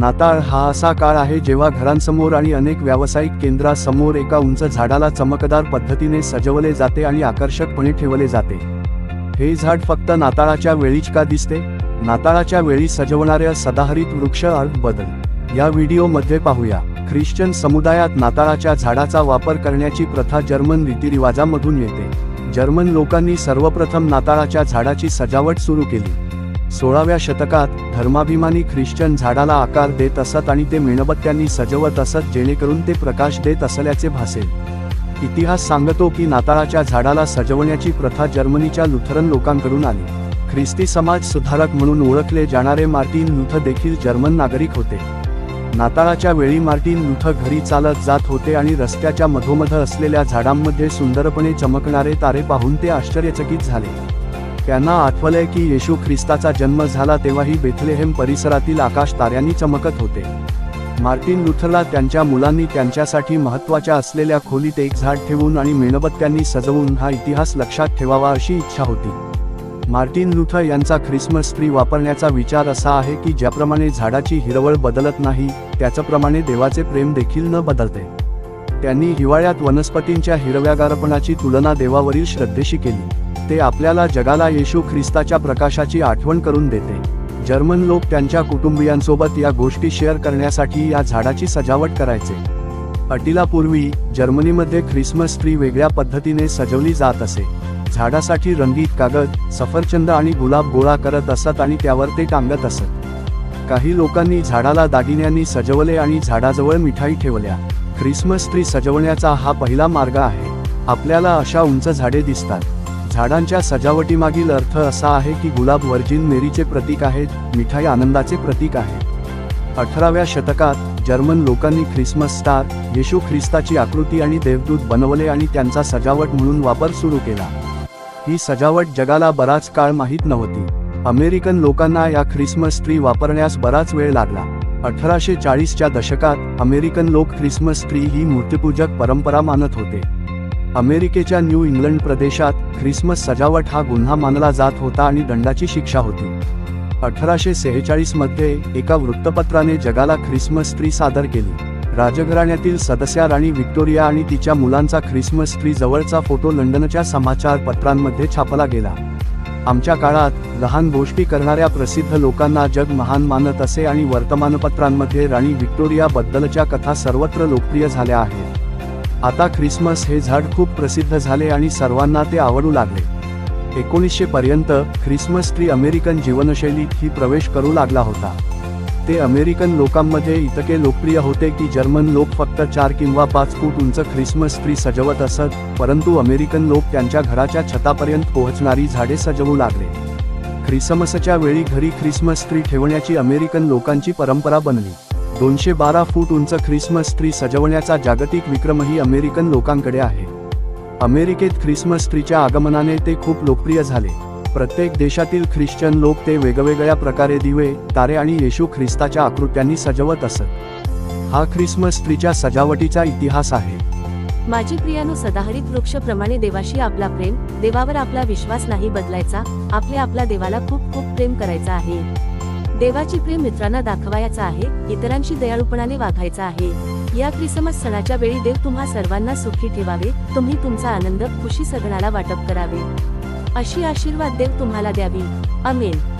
नाताळ हा असा काळ आहे जेव्हा घरांसमोर आणि अनेक व्यावसायिक केंद्रासमोर एका उंच झाडाला चमकदार पद्धतीने सजवले जाते आणि आकर्षकपणे ठेवले जाते. हे झाड फक्त नाताळाच्या वेळीच का दिसते? नाताळाच्या वेळी सजवणाऱ्या सदाहरित वृक्ष अर्थ बदल. या व्हिडिओमध्ये पाहूया. ख्रिश्चन समुदायात नाताळाच्या झाडाचा वापर करण्याची प्रथा जर्मन रीतिरिवाजामधून येते. जर्मन लोकांनी सर्वप्रथम नाताळाच्या झाडाची सजावट सुरू केली. सोळाव्या शतकात धर्माभिमानी ख्रिश्चन झाडाला आकार देत असत आणि ते मेणबत्त्यांनी सजवत असत जेणेकरून ते प्रकाश देत असल्याचे भासेल. इतिहास सांगतो की नाताळाच्या झाडाला सजवण्याची प्रथा जर्मनीच्या लुथरन लोकांकडून आली. ख्रिस्ती समाज सुधारक म्हणून ओळखले जाणारे मार्टिन लुथ देखील जर्मन नागरिक होते. नाताळाच्या वेळी मार्टिन लुथ घरी चालत जात होते आणि रस्त्याच्या मधोमध असलेल्या झाडांमध्ये सुंदरपणे चमकणारे तारे पाहून ते आश्चर्यचकित झाले. त्यांना आठवलंय की येशू ख्रिस्ताचा जन्म झाला तेव्हाही बेथलेहेम परिसरातील आकाश ताऱ्यांनी चमकत होते. मार्टिन लुथरला त्यांच्या मुलांनी त्यांच्यासाठी महत्त्वाच्या असलेल्या खोलीत एक झाड ठेवून आणि मेणबत्त्यांनी सजवून हा इतिहास लक्षात ठेवावा अशी इच्छा होती. मार्टिन लुथर यांचा ख्रिसमस ट्री वापरण्याचा विचार असा आहे की ज्याप्रमाणे झाडाची हिरवळ बदलत नाही त्याचप्रमाणे देवाचे प्रेम देखील न बदलते. त्यांनी हिवाळ्यात वनस्पतींच्या हिरव्यागारपणाची तुलना देवावरील श्रद्धेशी केली. ते आपल्याला जगाला येशू ख्रिस्ताच्या प्रकाशाची आठवण करून देते. जर्मन लोक त्यांच्या कुटुंबियांसोबत या गोष्टी शेअर करण्यासाठी या झाडाची सजावट करायचे. अटीलापूर्वी जर्मनीमध्ये ख्रिसमस ट्री वेगळ्या पद्धतीने सजवली जात असे. झाडासाठी रंगीत कागद सफरचंद आणि गुलाब गोळा करत असत आणि त्यावर ते टांगत असत. काही लोकांनी झाडाला दागिन्यांनी सजवले आणि झाडाजवळ मिठाई ठेवल्या. ख्रिसमस ट्री सजवण्याचा हा पहिला मार्ग आहे. आपल्याला अशा उंच झाडे दिसतात. झाडांच्या सजावटीमागील अर्थ असा आहे की गुलाब वर्जिन मेरीचे प्रतीक आहेत मिठाई आनंदाचे प्रतीक आहे अठराव्या शतकात जर्मन लोकांनी ख्रिसमस स्टार येशू ख्रिस्ताची आकृती आणि देवदूत बनवले आणि त्यांचा सजावट म्हणून वापर सुरू केला. ही सजावट जगाला बराच काळ माहीत नव्हती. अमेरिकन लोकांना या ख्रिसमस ट्री वापरण्यास बराच वेळ लागला. अठराशे चाळीसच्या दशकात अमेरिकन लोक ख्रिसमस ट्री ही मूर्तिपूजक परंपरा मानत होते. अमेरिकेच्या न्यू इंग्लंड प्रदेशात ख्रिसमस सजावट हा गुन्हा मानला जात होता आणि दंडाची शिक्षा होती. अठराशे सेहेचाळीसमध्ये एका वृत्तपत्राने जगाला ख्रिसमस ट्री सादर केली. राजघराण्यातील सदस्या राणी व्हिक्टोरिया आणि तिच्या मुलांचा ख्रिसमस ट्री जवळचा फोटो लंडनच्या समाचार पत्रांमध्ये छापला गेला. आमच्या काळात लहान गोष्टी करणाऱ्या प्रसिद्ध लोकांना जग महान मानत असे आणि वर्तमानपत्रांमध्ये राणी व्हिक्टोरियाबद्दलच्या कथा सर्वत्र लोकप्रिय झाल्या आहेत. आता ख्रिसमस हे झाड खूप प्रसिद्ध झाले आणि सर्वांना ते आवडू लागले. एकोणीसशे पर्यंत ख्रिसमस ट्री अमेरिकन जीवनशैलीत ही प्रवेश करू लागला होता. ते अमेरिकन लोकांमध्ये इतके लोकप्रिय होते की जर्मन लोक फक्त चार किंवा पाच फूट उंच ख्रिसमस ट्री सजवत असत परंतु अमेरिकन लोक त्यांच्या घराच्या छतापर्यंत पोहोचणारी झाडे सजवू लागले. ख्रिसमसच्या वेळी घरी ख्रिसमस ट्री ठेवण्याची अमेरिकन लोकांची परंपरा बनली. दोनशे बारा फूट उंच ख्रिसमस ट्री सजवण्याचा जागतिक विक्रमही अमेरिकन लोकांकडे आहे. अमेरिकेत ख्रिसमस ट्रीच्या आगमनाने ते खूप लोकप्रिय झाले. प्रत्येक देशातील ख्रिश्चन लोक ते वेगवेगळ्या प्रकारे दिवे तारे आणि येशू ख्रिस्ताच्या आकृत्यांनी सजवत असत. हा ख्रिसमस ट्रीच्या सजावटीचा इतिहास आहे. माझी प्रियानो सदाहरित वृक्षप्रमाणे देवाशी आपला प्रेम देवावर आपला विश्वास नाही बदलायचा आपले आपल्या देवाला खूप खूप प्रेम करायचा आहे. देवाची प्रेम मित्रांना दाखवायचा आहे इतरांशी दयाळूपणाने वागायचा आहे. या क्रिसमस सणाच्या वेळी देव तुम्हा सर्वांना सुखी ठेवावे तुम्ही तुमचा आनंद खुशी सगळ्याला वाटप करावे. अशी आशीर्वाद देव तुम्हाला द्यावी. अमेन